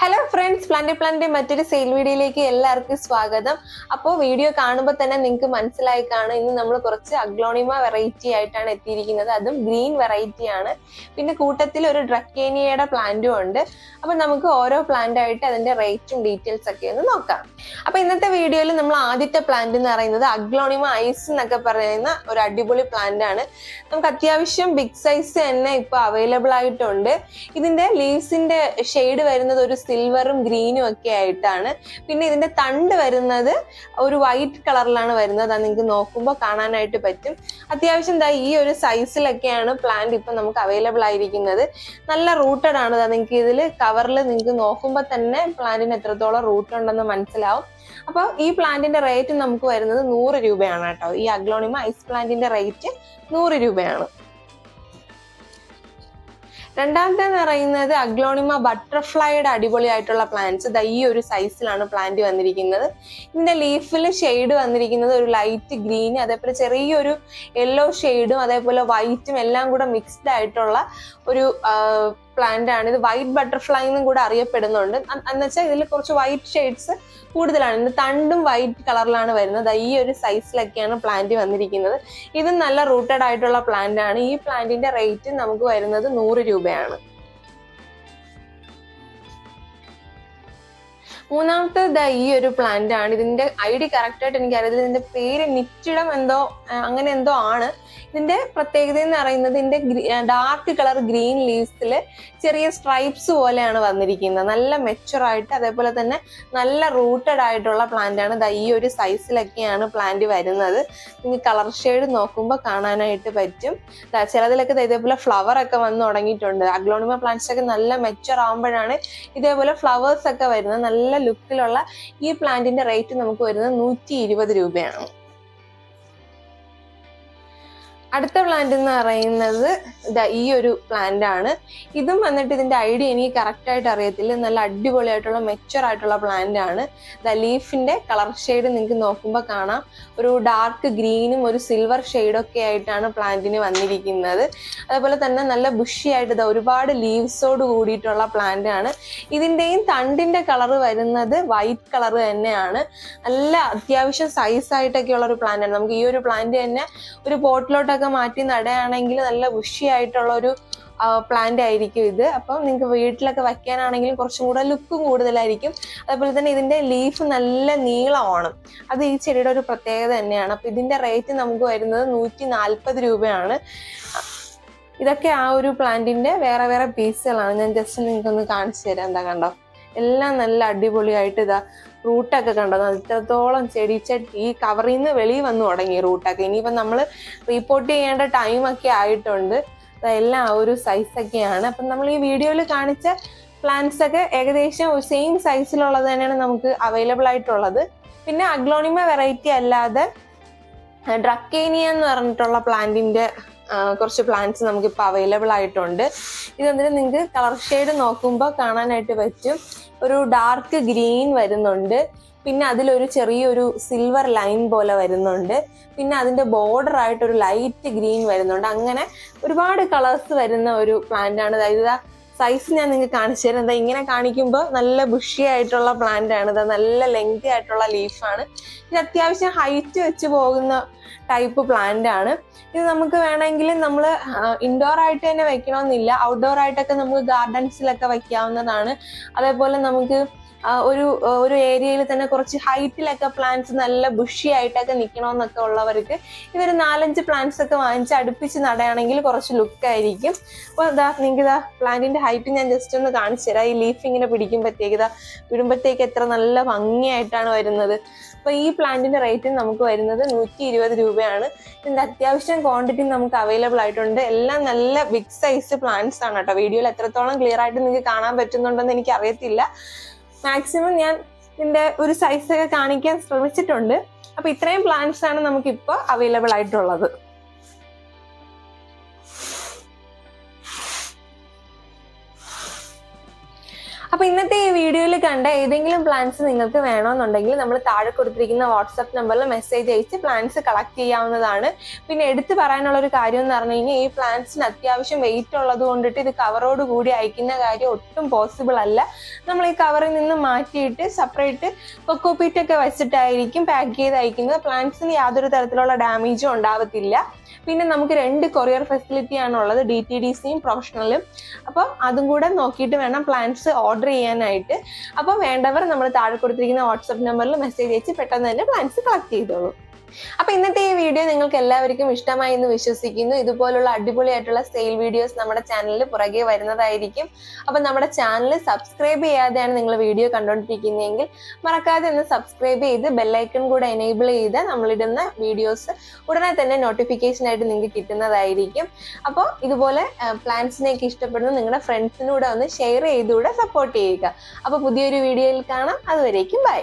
Hello friends plant plant മറ്റൊരു sale വീഡിയോയിലേക്ക് എല്ലാവർക്കും സ്വാഗതം. അപ്പോൾ വീഡിയോ കാണുമ്പോൾ തന്നെ നിങ്ങൾക്ക് മനസ്സിലായി കാണും. ഇന്ന് നമ്മൾ കുറച്ച് അഗ്ലോണിമ വെറൈറ്റി ആയിട്ടാണ് എത്തിയിരിക്കുന്നത്. അതും ഗ്രീൻ വെറൈറ്റി ആണ്. പിന്നെ കൂട്ടത്തിൽ ഒരു ഡ്രക്കേനിയയുടെ പ്ലാന്റും ഉണ്ട്. അപ്പോൾ നമുക്ക് ഓരോ പ്ലാന്റ് ആയിട്ട് അതിന്റെ റേറ്റും ഡീറ്റെയിൽസ് ഒക്കെ ഒന്ന് നോക്കാം. അപ്പോൾ ഇന്നത്തെ വീഡിയോയിൽ നമ്മൾ ആദ്യത്തെ പ്ലാന്റ് എന്ന് പറയുന്നത് അഗ്ലോണിമ ഐസ് എന്നൊക്കെ പറയുന്ന ഒരു അടിപൊളി പ്ലാന്റ് ആണ്. നമുക്ക് അത്യാവശ്യം ബിഗ് സൈസ് തന്നെ ഇപ്പോൾ അവൈലബിൾ ആയിട്ടുണ്ട്. ഇതിന്റെ ലീവ്സിന്റെ ഷെയ്ഡ് വരുന്നത് ഒരു സിൽവറും ഗ്രീനും ഒക്കെ ആയിട്ടാണ്. പിന്നെ ഇതിന്റെ തണ്ട് വരുന്നത് ഒരു വൈറ്റ് കളറിലാണ് വരുന്നത്. അത് നിങ്ങൾക്ക് നോക്കുമ്പോൾ കാണാനായിട്ട് പറ്റും. അത്യാവശ്യം എന്താ ഈ ഒരു സൈസിലൊക്കെയാണ് പ്ലാന്റ് ഇപ്പൊ നമുക്ക് അവൈലബിൾ ആയിരിക്കുന്നത്. നല്ല റൂട്ടഡ് ആണ് നിങ്ങൾക്ക് ഇതിൽ കവറിൽ നിങ്ങൾക്ക് നോക്കുമ്പോൾ തന്നെ പ്ലാന്റിന് എത്രത്തോളം റൂട്ട് ഉണ്ടെന്ന് മനസ്സിലാവും. അപ്പോൾ ഈ പ്ലാന്റിന്റെ റേറ്റ് നമുക്ക് വരുന്നത് നൂറ് രൂപയാണ് കേട്ടോ. ഈ അഗ്ലോണിമ ഐസ് പ്ലാന്റിന്റെ റേറ്റ് നൂറ് രൂപയാണ്. രണ്ടാമത്തെ എന്ന് പറയുന്നത് അഗ്ലോണിമ ബട്ടർഫ്ലൈയുടെ അടിപൊളിയായിട്ടുള്ള പ്ലാന്റ്സ് ദാ ഈ ഒരു സൈസിലാണ് പ്ലാന്റ് വന്നിരിക്കുന്നത്. ഇതിന്റെ ലീഫിൽ ഷെയ്ഡ് വന്നിരിക്കുന്നത് ഒരു ലൈറ്റ് ഗ്രീൻ അതേപോലെ ചെറിയൊരു യെല്ലോ ഷെയ്ഡും അതേപോലെ വൈറ്റും എല്ലാം കൂടെ മിക്സ്ഡ് ആയിട്ടുള്ള ഒരു പ്ലാന്റ് ആണ്. ഇത് വൈറ്റ് ബട്ടർഫ്ലൈ എന്നും കൂടെ അറിയപ്പെടുന്നുണ്ട്. എന്ന് വെച്ചാൽ ഇതിൽ കുറച്ച് വൈറ്റ് ഷെയ്ഡ്സ് കൂടുതലാണ്. ഇതിന്റെ തണ്ടും വൈറ്റ് കളറിലാണ് വരുന്നത്. ഈ ഒരു സൈസിലൊക്കെയാണ് പ്ലാന്റ് വന്നിരിക്കുന്നത്. ഇത് നല്ല റൂട്ടഡ് ആയിട്ടുള്ള പ്ലാന്റ് ആണ്. ഈ പ്ലാന്റിന്റെ റേറ്റ് നമുക്ക് വരുന്നത് നൂറ് രൂപയാണ്. മൂന്നാമത്തെ ദാ ഈ ഒരു പ്ലാന്റ് ആണ്. ഇതിന്റെ ഐ ഡി എനിക്ക് അറിയില്ല ഇതിന്റെ പേര് നിറ്റിടം എന്തോ അങ്ങനെ എന്തോ ആണ്. ഇതിന്റെ പ്രത്യേകത എന്ന് പറയുന്നത് ഇതിന്റെ ഡാർക്ക് കളർ ഗ്രീൻ ലീവ്സിൽ ചെറിയ സ്ട്രൈപ്സ് പോലെയാണ് വന്നിരിക്കുന്നത്. നല്ല മെച്ചുറായിട്ട് അതേപോലെ തന്നെ നല്ല റൂട്ടഡ് ആയിട്ടുള്ള പ്ലാന്റ് ആണ്. ഈ ഒരു സൈസിലൊക്കെയാണ് പ്ലാന്റ് വരുന്നത്. നിങ്ങൾക്ക് കളർ ഷെയ്ഡ് നോക്കുമ്പോൾ കാണാനായിട്ട് പറ്റും. ചിലതിലൊക്കെ ഇതേപോലെ ഫ്ലവർ ഒക്കെ വന്ന് തുടങ്ങിയിട്ടുണ്ട്. അഗ്ലോണിമ പ്ലാന്റ്സ് ഒക്കെ നല്ല മെച്ചുവർ ആകുമ്പോഴാണ് ഇതേപോലെ ഫ്ലവേഴ്സ് ഒക്കെ വരുന്നത്. നല്ല ലുക്കിലുള്ള ഈ പ്ലാന്റിന്റെ റേറ്റ് നമുക്ക് വരുന്നത് നൂറ്റി രൂപയാണ്. അടുത്ത പ്ലാന്റ് എന്ന് പറയുന്നത് ഈ ഒരു പ്ലാന്റ് ആണ്. ഇതും വന്നിട്ട് ഇതിന്റെ ഐഡിയ എനിക്ക് കറക്റ്റ് ആയിട്ട് അറിയത്തില്ല. നല്ല അടിപൊളിയായിട്ടുള്ള മെച്ചർ ആയിട്ടുള്ള പ്ലാന്റ് ആണ്. ദ ലീഫിന്റെ കളർ ഷെയ്ഡ് നിങ്ങൾക്ക് നോക്കുമ്പോൾ കാണാം. ഒരു ഡാർക്ക് ഗ്രീനും ഒരു സിൽവർ ഒക്കെ ആയിട്ടാണ് പ്ലാന്റിന് വന്നിരിക്കുന്നത്. അതേപോലെ തന്നെ നല്ല ബുഷി ആയിട്ട് ഇതാ ഒരുപാട് ലീവ്സോട് കൂടിയിട്ടുള്ള പ്ലാന്റ് ആണ്. ഇതിന്റെയും തണ്ടിന്റെ കളർ വരുന്നത് വൈറ്റ് കളർ തന്നെയാണ്. നല്ല അത്യാവശ്യം സൈസ് ആയിട്ടൊക്കെ ഉള്ള ഒരു പ്ലാന്റ് ആണ്. നമുക്ക് ഈ ഒരു പ്ലാന്റ് തന്നെ ഒരു പോട്ടിലോട്ടൊക്കെ മാറ്റി നടുകയാണെങ്കിൽ നല്ല ബുഷി ആയിട്ടുള്ള ഒരു പ്ലാന്റ് ആയിരിക്കും ഇത്. അപ്പം നിങ്ങൾക്ക് വീട്ടിലൊക്കെ വയ്ക്കാനാണെങ്കിലും കുറച്ചും കൂടെ ലുക്കും കൂടുതലായിരിക്കും. അതുപോലെ തന്നെ ഇതിന്റെ ലീഫ് നല്ല നീളമാണ്. അത് ഈ ചെടിയുടെ ഒരു പ്രത്യേകത തന്നെയാണ്. അപ്പൊ ഇതിന്റെ റേറ്റ് നമുക്ക് വരുന്നത് നൂറ്റി നാൽപ്പത് രൂപയാണ്. ഇതൊക്കെ ആ ഒരു പ്ലാന്റിന്റെ വേറെ വേറെ പീസുകളാണ് ഞാൻ ജസ്റ്റ് നിങ്ങൾക്ക് ഒന്ന് കാണിച്ചു തരാം. എന്താ കണ്ടോ? എല്ലാം നല്ല അടിപൊളിയായിട്ട് ഇതാ റൂട്ടൊക്കെ കണ്ടത്. ഇത്രത്തോളം ചെടിച്ചട്ടി ചട്ടി ഈ കവറിൽ നിന്ന് വെളിയിൽ വന്നു തുടങ്ങി റൂട്ടൊക്കെ. ഇനിയിപ്പം നമ്മൾ റീപ്പോർട്ട് ചെയ്യേണ്ട ടൈമൊക്കെ ആയിട്ടുണ്ട്. എല്ലാം ആ ഒരു സൈസൊക്കെയാണ് അപ്പം നമ്മൾ ഈ വീഡിയോയിൽ കാണിച്ച പ്ലാന്റ്സ് ഒക്കെ ഏകദേശം സെയിം സൈസിലുള്ളത് തന്നെയാണ് നമുക്ക് അവൈലബിൾ ആയിട്ടുള്ളത്. പിന്നെ അഗ്ലോണിമ വെറൈറ്റി അല്ലാതെ ഡ്രക്കേനിയ എന്ന് പറഞ്ഞിട്ടുള്ള പ്ലാന്റിന്റെ കുറച്ച് പ്ലാന്റ്സ് നമുക്ക് ഇപ്പോൾ അവൈലബിൾ ആയിട്ടുണ്ട്. ഇതെന്തിനും നിങ്ങൾക്ക് കളർ ഷെയ്ഡ് നോക്കുമ്പോൾ കാണാനായിട്ട് പറ്റും. ഒരു ഡാർക്ക് ഗ്രീൻ വരുന്നുണ്ട്. പിന്നെ അതിലൊരു ചെറിയൊരു സിൽവർ ലൈൻ പോലെ വരുന്നുണ്ട്. പിന്നെ അതിന്റെ ബോർഡർ ആയിട്ട് ഒരു ലൈറ്റ് ഗ്രീൻ വരുന്നുണ്ട്. അങ്ങനെ ഒരുപാട് കളേഴ്സ് വരുന്ന ഒരു പ്ലാന്റ് ആണ്. അതായത് സൈസ് ഞാൻ നിങ്ങൾക്ക് കാണിച്ചു തരാം. എന്താ ഇങ്ങനെ കാണിക്കുമ്പോൾ നല്ല ബുഷി ആയിട്ടുള്ള പ്ലാന്റ് ആണ്. നല്ല ലെങ്തി ആയിട്ടുള്ള ലീഫാണ് ഇത് അത്യാവശ്യം ഹൈറ്റ് വെച്ച് പോകുന്ന ടൈപ്പ് പ്ലാന്റ് ആണ്. ഇത് നമുക്ക് വേണമെങ്കിൽ നമ്മൾ ഇൻഡോർ ആയിട്ട് തന്നെ വെക്കണമെന്നില്ല. ഔട്ട്ഡോർ ആയിട്ടൊക്കെ നമുക്ക് ഗാർഡൻസിലൊക്കെ വെക്കാവുന്നതാണ്. അതേപോലെ നമുക്ക് ഒരു ഒരു ഏരിയയിൽ തന്നെ കുറച്ച് ഹൈറ്റിലൊക്കെ പ്ലാന്റ്സ് നല്ല ബുഷി ആയിട്ടൊക്കെ നിൽക്കണമെന്നൊക്കെ ഉള്ളവർക്ക് ഇതൊരു നാലഞ്ച് പ്ലാന്റ്സ് ഒക്കെ വാങ്ങിച്ച് അടുപ്പിച്ച് നടയാണെങ്കിൽ കുറച്ച് ലുക്ക് ആയിരിക്കും. അപ്പോൾ ഇതാ നിങ്ങൾക്ക് ഇതാ പ്ലാന്റിന്റെ ഹൈറ്റ് ഞാൻ ജസ്റ്റ് ഒന്ന് കാണിച്ചു തരാം. ഈ ലീഫ് ഇങ്ങനെ പിടിക്കുമ്പോഴത്തേക്ക് ഇതാ വിടുമ്പോഴത്തേക്ക് എത്ര നല്ല ഭംഗിയായിട്ടാണ് വരുന്നത്. അപ്പോൾ ഈ പ്ലാന്റിന്റെ റേറ്റ് നമുക്ക് വരുന്നത് നൂറ്റി ഇരുപത് രൂപയാണ്. ഇതിന്റെ അത്യാവശ്യം ക്വാണ്ടിറ്റി നമുക്ക് അവൈലബിൾ ആയിട്ടുണ്ട്. എല്ലാം നല്ല ബിഗ് സൈസ് പ്ലാന്റ്സ് ആണ് കേട്ടോ. വീഡിയോയിൽ എത്രത്തോളം ക്ലിയർ ആയിട്ട് നിങ്ങൾക്ക് കാണാൻ പറ്റുന്നുണ്ടെന്ന് എനിക്ക് അറിയത്തില്ല മാക്സിമം ഞാൻ ഇതിന്റെ ഒരു സൈസ് ഒക്കെ കാണിക്കാൻ ശ്രമിച്ചിട്ടുണ്ട്. അപ്പൊ ഇത്രയും പ്ലാന്റ്സ് ആണ് നമുക്ക് ഇപ്പോൾ അവൈലബിൾ ആയിട്ടുള്ളത്. അപ്പൊ ഇന്നത്തെ ഈ വീഡിയോയിൽ കണ്ട ഏതെങ്കിലും പ്ലാൻസ് നിങ്ങൾക്ക് വേണമെന്നുണ്ടെങ്കിൽ നമ്മൾ താഴെ കൊടുത്തിരിക്കുന്ന വാട്സപ്പ് നമ്പറിൽ മെസ്സേജ് അയച്ച് പ്ലാൻസ് കളക്ട് ചെയ്യാവുന്നതാണ്. പിന്നെ എടുത്തു പറയാനുള്ള ഒരു കാര്യം എന്ന് പറഞ്ഞു കഴിഞ്ഞാൽ ഈ പ്ലാന്റ്സിന് അത്യാവശ്യം വെയിറ്റ് ഉള്ളത് കൊണ്ടിട്ട് ഇത് കവറോട് കൂടി അയക്കുന്ന കാര്യം ഒട്ടും പോസിബിൾ അല്ല. നമ്മൾ ഈ കവറിൽ നിന്ന് മാറ്റിയിട്ട് സെപ്പറേറ്റ് കൊക്കോപ്പീറ്റ് ഒക്കെ വെച്ചിട്ടായിരിക്കും പാക്ക് ചെയ്ത് അയക്കുന്നത്. പ്ലാന്റ്സിന് യാതൊരു തരത്തിലുള്ള ഡാമേജും ഉണ്ടാവത്തില്ല. പിന്നെ നമുക്ക് രണ്ട് കൊറിയർ ഫെസിലിറ്റി ആണുള്ളത്. ഡി ടി ഡി സിയും പ്രൊഫഷണലും അപ്പോൾ അതും കൂടെ നോക്കിയിട്ട് വേണം പ്ലാന്റ്സ് ഓർഡർ ചെയ്യാനായിട്ട്. അപ്പോൾ വേണ്ടവർ നമ്മൾ താഴെ കൊടുത്തിരിക്കുന്ന വാട്സപ്പ് നമ്പറിൽ മെസ്സേജ് അയച്ച് പെട്ടെന്ന് തന്നെ പ്ലാൻസ് കളക്ട് ചെയ്തോളൂ. അപ്പൊ ഇന്നത്തെ ഈ വീഡിയോ നിങ്ങൾക്ക് എല്ലാവർക്കും ഇഷ്ടമായി എന്ന് വിശ്വസിക്കുന്നു. ഇതുപോലുള്ള അടിപൊളിയായിട്ടുള്ള സെയിൽ വീഡിയോസ് നമ്മുടെ ചാനലിൽ പുറകെ വരുന്നതായിരിക്കും. അപ്പൊ നമ്മുടെ ചാനൽ സബ്സ്ക്രൈബ് ചെയ്യാതെയാണ് നിങ്ങൾ വീഡിയോ കണ്ടുകൊണ്ടിരിക്കുന്നതെങ്കിൽ മറക്കാതെ ഒന്ന് സബ്സ്ക്രൈബ് ചെയ്ത് ബെല്ലൈക്കൺ കൂടെ എനേബിൾ ചെയ്ത് നമ്മളിടുന്ന വീഡിയോസ് ഉടനെ തന്നെ നോട്ടിഫിക്കേഷൻ ആയിട്ട് നിങ്ങൾക്ക് കിട്ടുന്നതായിരിക്കും. അപ്പോൾ ഇതുപോലെ പ്ലാന്റ്സിനെയൊക്കെ ഇഷ്ടപ്പെടുന്ന നിങ്ങളുടെ ഫ്രണ്ട്സിനൂടെ ഒന്ന് ഷെയർ ചെയ്തുകൂടെ സപ്പോർട്ട് ചെയ്യുക. അപ്പോൾ പുതിയൊരു വീഡിയോയിൽ കാണാം. അതുവരേക്കും ബൈ